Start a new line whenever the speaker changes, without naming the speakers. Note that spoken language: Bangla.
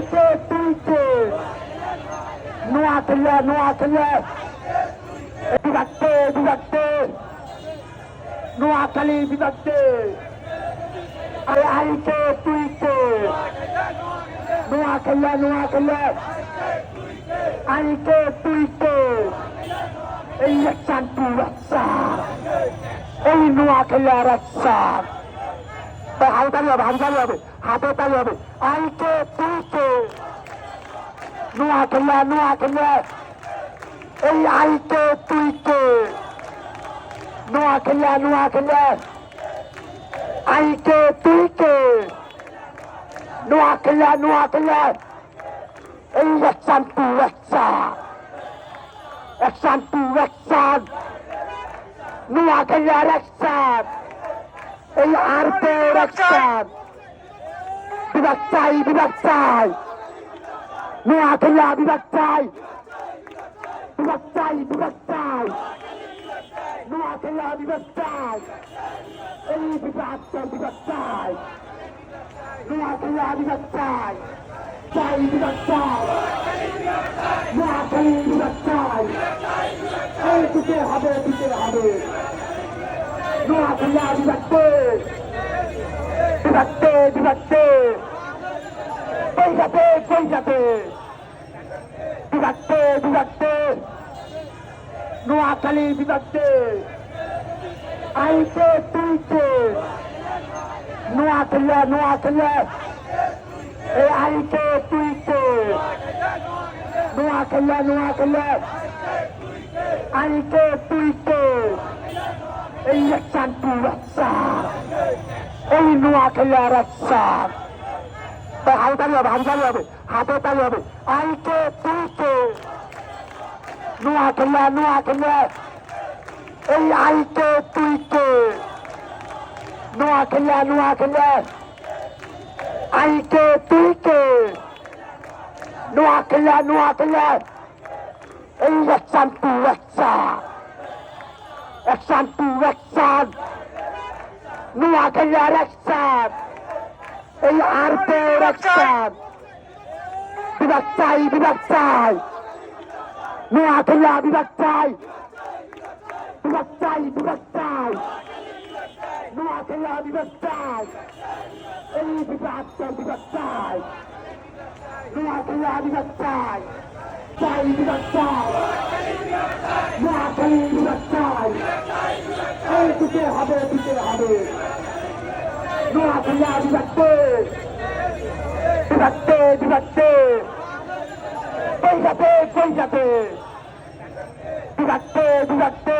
আইকে তুইকে নোয়াখালিয়া নোয়াখালিয়া। বিভক্তে বিভক্তে নোয়াখালী বিভক্তে আরে আইকে তুইকে নোয়াখালিয়া নোয়াখালিয়া। আইকে তুইকে এই একসান্টু রক্ষা এই নোয়াখালিয়া রক্ষা হাতে তালি হবে হাতে তালি হবে, হাতে তালি হবে। আইকে তুইকে নোয়াখালিয়া নোয়াখালিয়া। এই আইকে তুইকে নোয়াখালিয়া নোয়াখালিয়া। আইকে তুইকে নোয়াখালিয়া নোয়াখালিয়া। এই একসান টু একসান একসান টু একসান নোয়াখালিয়ার একসান এই আর্থের একসান বিভাগ চাই বিভাগ চাই। নোয়াখালিয়া বিভাগ চাই। বিভাগ চাই বিভাগ চাই। নোয়াখালিয়া বিভাগ চাই। এই বিভাগ চাই বিভাগ চাই। নোয়াখালিয়া বিভাগ চাই। চাই, বিভাগ চাই। নোয়াখালী বিভাগ চাই। এই দিতে হবে দিতে হবে। বিভাগতে বিভাগতে বিভাগতে কই যাবে যাবে বিভাগতে বিভাগতে নোয়াখালী বিভাগতে আইতে, তুইতে। নোয়াখালিয়া নোয়াখালিয়া। এই আইতে, তুইতে। নোয়াখালিয়া নোয়াখালিয়া। আইতে, তুইতে। এই একসান রক্ষা এই নোয়াখালিয়া রক্ষা হাতে তালি হবে হাতে তালি হবে হাতে তালি হবে আইকে তুইকে নোয়াখালিয়া নোয়াখালিয়া এই আইকে তুইকে নোয়াখালিয়া নোয়াখালিয়া আইকে তুইকে নোয়াখালিয়া নোয়াখালিয়া এই একসান টু রক্ষা একসান টু একসান নোয়াখালিয়ার একসান এই আর্থের একসান বিভাগ চাই বিভাগ চাই নোয়াখালিয়া বিভাগ চাই বিভাগ চাই বিভাগ চাই নোয়াখালিয়া বিভাগ চাই এই বিভাগ চাই বিভাগ চাই নোয়াখালিয়া বিভাগ চাই চাই বিভাগ চাই নোয়াখালী বিভাগ চাই এই দিতে হবে দিতে হবে। নোয়াখালিয়া বিভাগতে বিভাগতে বিভাগতে কই যাবে কই যাবে বিভাগতে বিভাগতে